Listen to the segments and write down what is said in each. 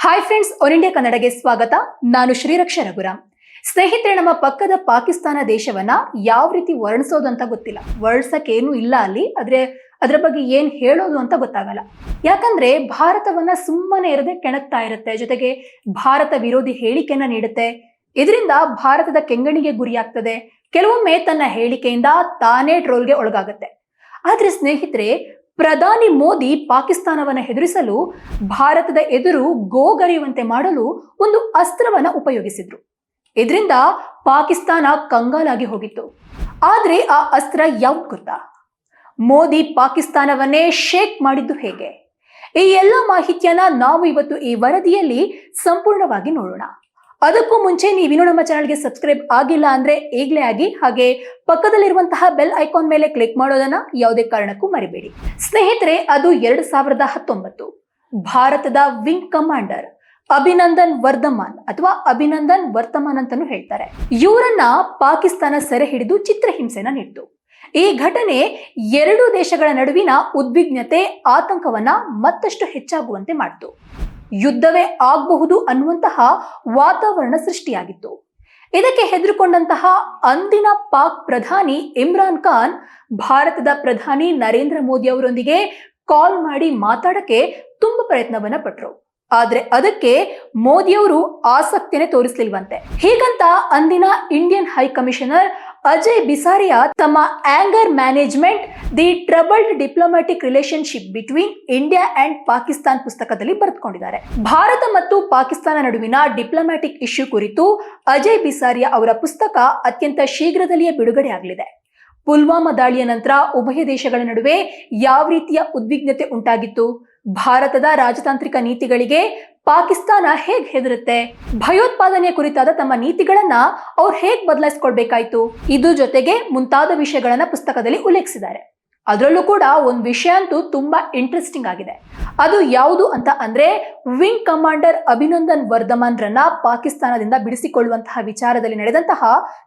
Hi friends one India ಕನ್ನಡಗೆ ಸ್ವಾಗತ. ನಾನು ಶ್ರೀರಕ್ಷ ರಘುರಾಮ್. ಸ್ನೇಹಿತರೆ, ನಮ್ಮ ಪಕ್ಕದ ಪಾಕಿಸ್ತಾನ ದೇಶವನ್ನ ಯಾವ ರೀತಿ ವರ್ಣಿಸೋದು ಅಂತ ಗೊತ್ತಿಲ್ಲ. ವರ್ಣಿಸಕ್ಕೆ ಏನು ಇಲ್ಲ ಅಲ್ಲಿ. ಆದ್ರೆ ಅದ್ರ ಬಗ್ಗೆ ಏನ್ ಹೇಳೋದು ಅಂತ ಗೊತ್ತಾಗಲ್ಲ. ಯಾಕಂದ್ರೆ ಭಾರತವನ್ನ ಸುಮ್ಮನೆ ಇರದೆ ಕೆಣಕ್ತಾ ಇರುತ್ತೆ. ಜೊತೆಗೆ ಭಾರತ ವಿರೋಧಿ ಹೇಳಿಕೆಯನ್ನ ನೀಡುತ್ತೆ. ಇದರಿಂದ ಭಾರತದ ಕೆಂಗಣಿಗೆ ಗುರಿಯಾಗ್ತದೆ ಕೆಲವೊಮ್ಮೆ ತನ್ನ ಹೇಳಿಕೆಯಿಂದ ತಾನೇ ಟ್ರೋಲ್ಗೆ ಒಳಗಾಗುತ್ತೆ. ಆದ್ರೆ ಸ್ನೇಹಿತರೆ ಪ್ರಧಾನಿ ಮೋದಿ ಪಾಕಿಸ್ತಾನವನ್ನು ಹೆದರಿಸಲು ಭಾರತದ ಎದುರು ಗೋಗರಿಯುವಂತೆ ಮಾಡಲು ಒಂದು ಅಸ್ತ್ರವನ್ನ ಉಪಯೋಗಿಸಿದ್ರು. ಇದರಿಂದ ಪಾಕಿಸ್ತಾನ ಕಂಗಾಲಾಗಿ ಹೋಗಿತ್ತು. ಆದ್ರೆ ಆ ಅಸ್ತ್ರ ಯಾವ್ದು ಗೊತ್ತಾ? ಮೋದಿ ಪಾಕಿಸ್ತಾನವನ್ನೇ ಶೇಕ್ ಮಾಡಿದ್ದು ಹೇಗೆ? ಈ ಎಲ್ಲ ಮಾಹಿತಿಯನ್ನ ನಾವು ಇವತ್ತು ಈ ವರದಿಯಲ್ಲಿ ಸಂಪೂರ್ಣವಾಗಿ ನೋಡೋಣ. ಅದಕ್ಕೂ ಮುಂಚೆ ನೀವಿನ್ನೂ ನಮ್ಮ ಚಾನಲ್ಗೆ ಸಬ್ಸ್ಕ್ರೈಬ್ ಆಗಿಲ್ಲ ಅಂದ್ರೆ ಈಗಲೇ ಆಗಿ ಹಾಗೆ ಪಕ್ಕದಲ್ಲಿರುವಂತಹ ಬೆಲ್ ಐಕಾನ್ ಮೇಲೆ ಕ್ಲಿಕ್ ಮಾಡೋದನ್ನ ಯಾವುದೇ ಕಾರಣಕ್ಕೂ ಮರಿಬೇಡಿ. ಸ್ನೇಹಿತರೆ, ಅದು ಎರಡು ಸಾವಿರದ ಹತ್ತೊಂಬತ್ತು. ಭಾರತದ ವಿಂಗ್ ಕಮಾಂಡರ್ ಅಭಿನಂದನ್ ವರ್ಧಮಾನ್ ಅಥವಾ ಅಭಿನಂದನ್ ವರ್ತಮಾನ್ ಅಂತಾನು ಹೇಳ್ತಾರೆ. ಇವರನ್ನ ಪಾಕಿಸ್ತಾನ ಸೆರೆ ಹಿಡಿದು ಚಿತ್ರಹಿಂಸೆನ ನೀಡಿತು. ಈ ಘಟನೆ ಎರಡು ದೇಶಗಳ ನಡುವಿನ ಉದ್ವಿಗ್ನತೆ, ಆತಂಕವನ್ನ ಮತ್ತಷ್ಟು ಹೆಚ್ಚಾಗುವಂತೆ ಮಾಡಿತು. ಯುದ್ಧವೇ ಆಗಬಹುದು ಅನ್ನುವಂತಹ ವಾತಾವರಣ ಸೃಷ್ಟಿಯಾಗಿತ್ತು. ಇದಕ್ಕೆ ಹೆದರಿಕೊಂಡಂತಹ ಅಂದಿನ ಪಾಕ್ ಪ್ರಧಾನಿ ಇಮ್ರಾನ್ ಖಾನ್, ಭಾರತದ ಪ್ರಧಾನಿ ನರೇಂದ್ರ ಮೋದಿ ಅವರೊಂದಿಗೆ ಕಾಲ್ ಮಾಡಿ ಮಾತಾಡಕ್ಕೆ ತುಂಬಾ ಪ್ರಯತ್ನವನ್ನ ಪಟ್ರು. ಆದ್ರೆ ಅದಕ್ಕೆ ಮೋದಿಯವರು ಆಸಕ್ತಿನೇ ತೋರಿಸ್ಲಿಲ್ವಂತೆ. ಹೀಗಂತ ಅಂದಿನ Indian high commissioner Ajay Bisaria ತಮ್ಮ anger management, the troubled diplomatic relationship between India and Pakistan ಪುಸ್ತಕದಲ್ಲಿ ಬರೆದುಕೊಂಡಿದ್ದಾರೆ. ಭಾರತ ಮತ್ತು ಪಾಕಿಸ್ತಾನ ನಡುವಿನ ಡಿಪ್ಲೊಮ್ಯಾಟಿಕ್ ಇಶ್ಯೂ ಕುರಿತು ಅಜಯ್ ಬಿಸಾರಿಯಾ ಅವರ ಪುಸ್ತಕ ಅತ್ಯಂತ ಶೀಘ್ರದಲ್ಲಿಯೇ ಬಿಡುಗಡೆ ಪುಲ್ವಾಮಾ ದಾಳಿಯ ನಂತರ ಉಭಯ ದೇಶಗಳ ನಡುವೆ ಯಾವ ರೀತಿಯ ಉದ್ವಿಗ್ನತೆ ಉಂಟಾಗಿತ್ತು? ಭಾರತದ ರಾಜತಾಂತ್ರಿಕ ನೀತಿಗಳಿಗೆ ಪಾಕಿಸ್ತಾನ ಹೇಗ್ ಹೆದರುತ್ತೆ? ಭಯೋತ್ಪಾದನೆ ಕುರಿತಾದ ತಮ್ಮ ನೀತಿಗಳನ್ನ ಅವ್ರು ಹೇಗ್ ಬದಲಾಯಿಸ್ಕೊಳ್ಬೇಕಾಯ್ತು? ಇದು ಜೊತೆಗೆ ಮುಂತಾದ ವಿಷಯಗಳನ್ನ ಪುಸ್ತಕದಲ್ಲಿ ಉಲ್ಲೇಖಿಸಿದ್ದಾರೆ. ಅದರಲ್ಲೂ ಕೂಡ ಒಂದು ವಿಷಯ ಅಂತೂ ತುಂಬಾ ಇಂಟ್ರೆಸ್ಟಿಂಗ್ ಆಗಿದೆ. ಅದು ಯಾವುದು ಅಂತ ಅಂದ್ರೆ ವಿಂಗ್ ಕಮಾಂಡರ್ ಅಭಿನಂದನ್ ವರ್ಧಮಾನ್ ರನ್ನ ಪಾಕಿಸ್ತಾನದಿಂದ ಬಿಡಿಸಿಕೊಳ್ಳುವಂತಹ ವಿಚಾರದಲ್ಲಿ ನಡೆದಂತಹ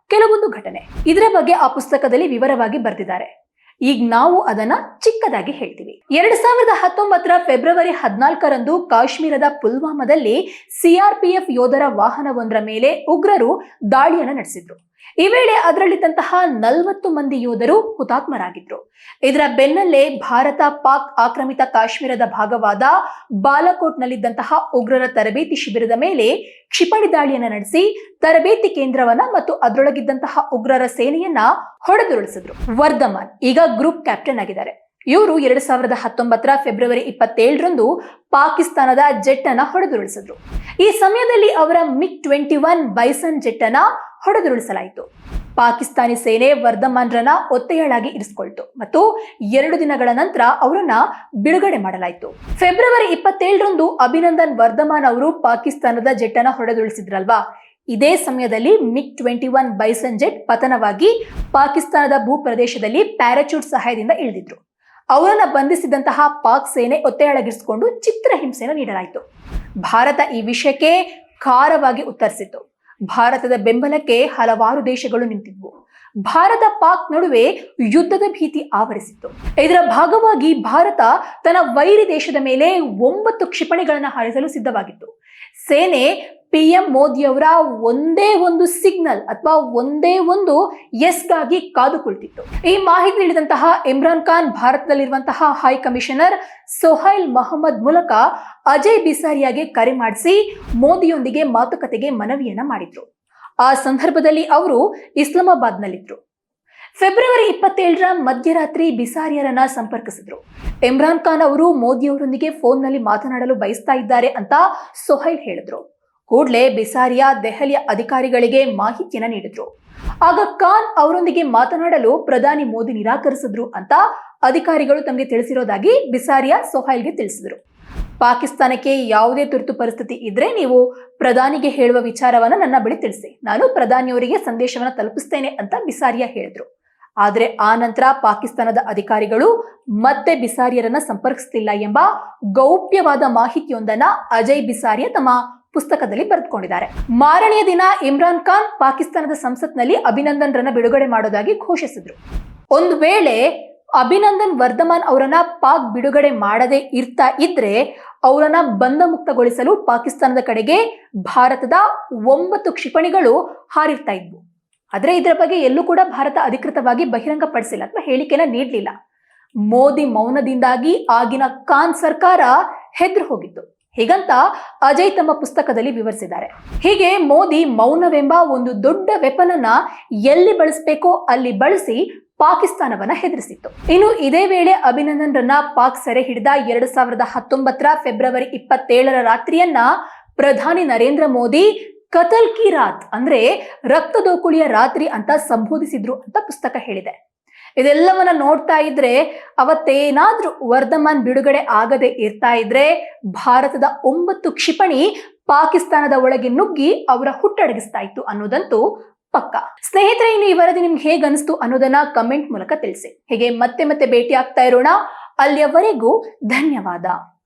ಕೆಲವೊಂದು ಘಟನೆ. ಇದರ ಬಗ್ಗೆ ಆ ಪುಸ್ತಕದಲ್ಲಿ ವಿವರವಾಗಿ ಬರೆದಿದ್ದಾರೆ. ಈಗ ನಾವು ಅದನ್ನ ಚಿಕ್ಕದಾಗಿ ಹೇಳ್ತೀವಿ. ಎರಡ್ ಸಾವಿರದ ಹತ್ತೊಂಬತ್ತರ ಫೆಬ್ರವರಿ ಹದಿನಾಲ್ಕರಂದು ಕಾಶ್ಮೀರದ ಪುಲ್ವಾಮಾದಲ್ಲಿ ಸಿಆರ್ಪಿಎಫ್ ಯೋಧರ ವಾಹನವೊಂದರ ಮೇಲೆ ಉಗ್ರರು ದಾಳಿಯನ್ನು ನಡೆಸಿದ್ರು. ಈ ವೇಳೆ ಅದರಲ್ಲಿದ್ದಂತಹ ನಲವತ್ತು ಮಂದಿ ಯೋಧರು ಹುತಾತ್ಮರಾಗಿದ್ರು. ಇದರ ಬೆನ್ನಲ್ಲೇ ಭಾರತ ಪಾಕ್ ಆಕ್ರಮಿತ ಕಾಶ್ಮೀರದ ಭಾಗವಾದ ಬಾಲಕೋಟ್ನಲ್ಲಿದ್ದಂತಹ ಉಗ್ರರ ತರಬೇತಿ ಶಿಬಿರದ ಮೇಲೆ ಕ್ಷಿಪಣಿ ದಾಳಿಯನ್ನ ನಡೆಸಿ ತರಬೇತಿ ಕೇಂದ್ರವನ್ನ ಮತ್ತು ಅದರೊಳಗಿದ್ದಂತಹ ಉಗ್ರರ ಸೇನೆಯನ್ನ ಹೊಡೆದುರುಳಿಸಿದ್ರು. ವರ್ಧಮಾನ್ ಈಗ ಗ್ರೂಪ್ ಕ್ಯಾಪ್ಟನ್ ಆಗಿದ್ದಾರೆ. ಇವರು ಎರಡ್ ಸಾವಿರದ ಹತ್ತೊಂಬತ್ತರ ಫೆಬ್ರವರಿ ಇಪ್ಪತ್ತೇಳರಂದು ಪಾಕಿಸ್ತಾನದ ಜೆಟ್ ಅನ್ನ ಹೊಡೆದುರುಳಿಸಿದ್ರು. ಈ ಸಮಯದಲ್ಲಿ ಅವರ MiG twenty one Bison jet ಅನ್ನ ಹೊಡೆದುರುಳಿಸಲಾಯಿತು. ಪಾಕಿಸ್ತಾನಿ ಸೇನೆ ವರ್ಧಮಾನ್ರನ್ನ ಒತ್ತೆಯಾಳಾಗಿ ಇರಿಸಿಕೊಳ್ತು ಮತ್ತು ಎರಡು ದಿನಗಳ ನಂತರ ಅವರನ್ನ ಬಿಡುಗಡೆ ಮಾಡಲಾಯಿತು. ಫೆಬ್ರವರಿ ಇಪ್ಪತ್ತೇಳರಂದು ಅಭಿನಂದನ್ ವರ್ಧಮಾನ್ ಅವರು ಪಾಕಿಸ್ತಾನದ ಜೆಟ್ ಅನ್ನ ಹೊಡೆದುರುಳಿಸಿದ್ರಲ್ವಾ? ಇದೇ ಸಮಯದಲ್ಲಿ MiG twenty one Bison jet ಪತನವಾಗಿ ಪಾಕಿಸ್ತಾನದ ಭೂ ಪ್ರದೇಶದಲ್ಲಿ ಪ್ಯಾರಾಚೂಟ್ ಸಹಾಯದಿಂದ ಇಳಿದಿದ್ರು. ಅವರನ್ನ ಬಂಧಿಸಿದಂತಹ ಪಾಕ್ ಸೇನೆ ಒತ್ತೆಯಾಳಗಿರಿಸಿಕೊಂಡು ಚಿತ್ರಹಿಂಸೆಯನ್ನು ನೀಡಲಾಯಿತು. ಭಾರತ ಈ ವಿಷಯಕ್ಕೆ ಖಾರವಾಗಿ ಉತ್ತರಿಸಿತು ಭಾರತದ ಬೆಂಬಲಕ್ಕೆ ಹಲವಾರು ದೇಶಗಳು ನಿಂತಿದ್ವು. ಭಾರತ ಪಾಕ್ ನಡುವೆ ಯುದ್ಧದ ಭೀತಿ ಆವರಿಸಿತ್ತು. ಇದರ ಭಾಗವಾಗಿ ಭಾರತ ತನ್ನ ವೈರಿ ದೇಶದ ಮೇಲೆ ಒಂಬತ್ತು ಕ್ಷಿಪಣಿಗಳನ್ನು ಹಾರಿಸಲು ಸಿದ್ಧವಾಗಿತ್ತು. ಸೇನೆ ಪಿಎಂ ಮೋದಿಯವರ ಒಂದೇ ಒಂದು ಸಿಗ್ನಲ್ ಅಥವಾ ಒಂದೇ ಒಂದು ಎಸ್ಗಾಗಿ ಕಾದು ಕುಳಿತಿತ್ತು ಈ ಮಾಹಿತಿ ನೀಡಿದಂತಹ ಇಮ್ರಾನ್ ಖಾನ್, ಭಾರತದಲ್ಲಿರುವಂತಹ ಹೈ ಕಮಿಷನರ್ ಸೊಹೈಲ್ ಮಹಮ್ಮದ್ ಮೂಲಕ ಅಜಯ್ ಬಿಸಾರಿಯಾಗೆ ಕರೆ ಮಾಡಿಸಿ ಮೋದಿಯೊಂದಿಗೆ ಮಾತುಕತೆಗೆ ಮನವಿಯನ್ನ ಮಾಡಿದ್ರು. ಆ ಸಂದರ್ಭದಲ್ಲಿ ಅವರು ಇಸ್ಲಾಮಾಬಾದ್ನಲ್ಲಿದ್ರು. ಫೆಬ್ರವರಿ ಇಪ್ಪತ್ತೇಳರ ಮಧ್ಯರಾತ್ರಿ ಬಿಸಾರಿಯರನ್ನ ಸಂಪರ್ಕಿಸಿದ್ರು. ಇಮ್ರಾನ್ ಖಾನ್ ಅವರು ಮೋದಿಯವರೊಂದಿಗೆ ಫೋನ್ನಲ್ಲಿ ಮಾತನಾಡಲು ಬಯಸ್ತಾ ಇದ್ದಾರೆ ಅಂತ ಸೊಹೈಲ್ ಹೇಳಿದ್ರು. ಕೂಡಲೇ ಬಿಸಾರಿಯಾ ದೆಹಲಿಯ ಅಧಿಕಾರಿಗಳಿಗೆ ಮಾಹಿತಿಯನ್ನ ನೀಡಿದ್ರು. ಆಗ ಖಾನ್ ಅವರೊಂದಿಗೆ ಮಾತನಾಡಲು ಪ್ರಧಾನಿ ಮೋದಿ ನಿರಾಕರಿಸಿದ್ರು ಅಂತ ಅಧಿಕಾರಿಗಳು ತಮಗೆ ತಿಳಿಸಿರೋದಾಗಿ ಬಿಸಾರಿಯಾ ಸೊಹೈಲ್ಗೆ ತಿಳಿಸಿದ್ರು. ಪಾಕಿಸ್ತಾನಕ್ಕೆ ಯಾವುದೇ ತುರ್ತು ಪರಿಸ್ಥಿತಿ ಇದ್ರೆ ನೀವು ಪ್ರಧಾನಿಗೆ ಹೇಳುವ ವಿಚಾರವನ್ನ ನನ್ನ ಬಳಿ ತಿಳಿಸಿ. ನಾನು ಪ್ರಧಾನಿಯವರಿಗೆ ಸಂದೇಶವನ್ನ ತಲುಪಿಸ್ತೇನೆ ಅಂತ ಬಿಸಾರಿಯಾ ಹೇಳಿದ್ರು. ಆದರೆ ಆ ನಂತರ ಪಾಕಿಸ್ತಾನದ ಅಧಿಕಾರಿಗಳು ಮತ್ತೆ ಬಿಸಾರಿಯರನ್ನ ಸಂಪರ್ಕಿಸ್ತಿಲ್ಲ ಎಂಬ ಗೌಪ್ಯವಾದ ಮಾಹಿತಿಯೊಂದನ್ನ ಅಜಯ್ ಬಿಸಾರಿಯಾ ತಮ್ಮ ಪುಸ್ತಕದಲ್ಲಿ ಬರೆದುಕೊಂಡಿದ್ದಾರೆ. ಮಾರನೆಯ ದಿನ ಇಮ್ರಾನ್ ಖಾನ್ ಪಾಕಿಸ್ತಾನದ ಸಂಸತ್ನಲ್ಲಿ ಅಭಿನಂದನ್ ರನ್ನ ಬಿಡುಗಡೆ ಮಾಡೋದಾಗಿ ಘೋಷಿಸಿದ್ರು. ಒಂದು ವೇಳೆ ಅಭಿನಂದನ್ ವರ್ಧಮಾನ್ ಅವರನ್ನ ಪಾಕ್ ಬಿಡುಗಡೆ ಮಾಡದೆ ಇರ್ತಾ ಇದ್ರೆ ಅವರನ್ನ ಬಂಧ ಮುಕ್ತಗೊಳಿಸಲು ಪಾಕಿಸ್ತಾನದ ಕಡೆಗೆ ಭಾರತದ ಒಂಬತ್ತು ಕ್ಷಿಪಣಿಗಳು ಹಾರಿರ್ತಾ ಇದ್ವು. ಆದರೆ ಇದರ ಬಗ್ಗೆ ಎಲ್ಲೂ ಕೂಡ ಭಾರತ ಅಧಿಕೃತವಾಗಿ ಬಹಿರಂಗಪಡಿಸಿಲ್ಲ ಅಥವಾ ಹೇಳಿಕೆನ ನೀಡಲಿಲ್ಲ. ಮೋದಿ ಮೌನದಿಂದಾಗಿ ಆಗಿನ ಖಾನ್ ಸರ್ಕಾರ ಹೆದ್ರು ಹೋಗಿತ್ತು. ಹೀಗಂತ ಅಜಯ್ ತಮ್ಮ ಪುಸ್ತಕದಲ್ಲಿ ವಿವರಿಸಿದ್ದಾರೆ. ಹೀಗೆ ಮೋದಿ ಮೌನವೆಂಬ ಒಂದು ದೊಡ್ಡ ವೆಪನ್ ಎಲ್ಲಿ ಬಳಸಬೇಕೋ ಅಲ್ಲಿ ಬಳಸಿ ಪಾಕಿಸ್ತಾನವನ್ನ ಹೆದರಿಸಿತ್ತು. ಇನ್ನು ಇದೇ ವೇಳೆ ಅಭಿನಂದನ್ರನ್ನ ಪಾಕ್ ಸೆರೆ ಹಿಡಿದ ಎರಡು ಸಾವಿರದ ಹತ್ತೊಂಬತ್ತರ ಫೆಬ್ರವರಿ ಇಪ್ಪತ್ತೇಳರ ರಾತ್ರಿಯನ್ನ ಪ್ರಧಾನಿ ನರೇಂದ್ರ ಮೋದಿ ಕತಲ್ ಕಿ ರಾತ್ ಅಂದ್ರೆ ರಕ್ತದೋಕುಳಿಯ ರಾತ್ರಿ ಅಂತ ಸಂಬೋಧಿಸಿದ್ರು ಅಂತ ಪುಸ್ತಕ ಹೇಳಿದೆ. ಇದೆಲ್ಲವನ್ನ ನೋಡ್ತಾ ಇದ್ರೆ ಅವತ್ತೇನಾದ್ರೂ ವರ್ಧಮಾನ್ ಬಿಡುಗಡೆ ಆಗದೆ ಇರ್ತಾ ಇದ್ರೆ ಭಾರತದ ಒಂಬತ್ತು ಕ್ಷಿಪಣಿ ಪಾಕಿಸ್ತಾನದ ಒಳಗೆ ನುಗ್ಗಿ ಅವರ ಹುಟ್ಟಡಗಿಸ್ತಾ ಇತ್ತು ಅನ್ನೋದಂತೂ ಪಕ್ಕ. ಸ್ನೇಹಿತರೆ, ಇನ್ನು ಈ ವರದಿ ನಿಮ್ಗೆ ಹೇಗೆ ಅನಿಸ್ತು ಅನ್ನೋದನ್ನ ಕಮೆಂಟ್ ಮೂಲಕ ತಿಳಿಸಿ. ಹೀಗೆ ಮತ್ತೆ ಮತ್ತೆ ಭೇಟಿ ಆಗ್ತಾ ಇರೋಣ. ಅಲ್ಲಿಯವರೆಗೂ ಧನ್ಯವಾದ.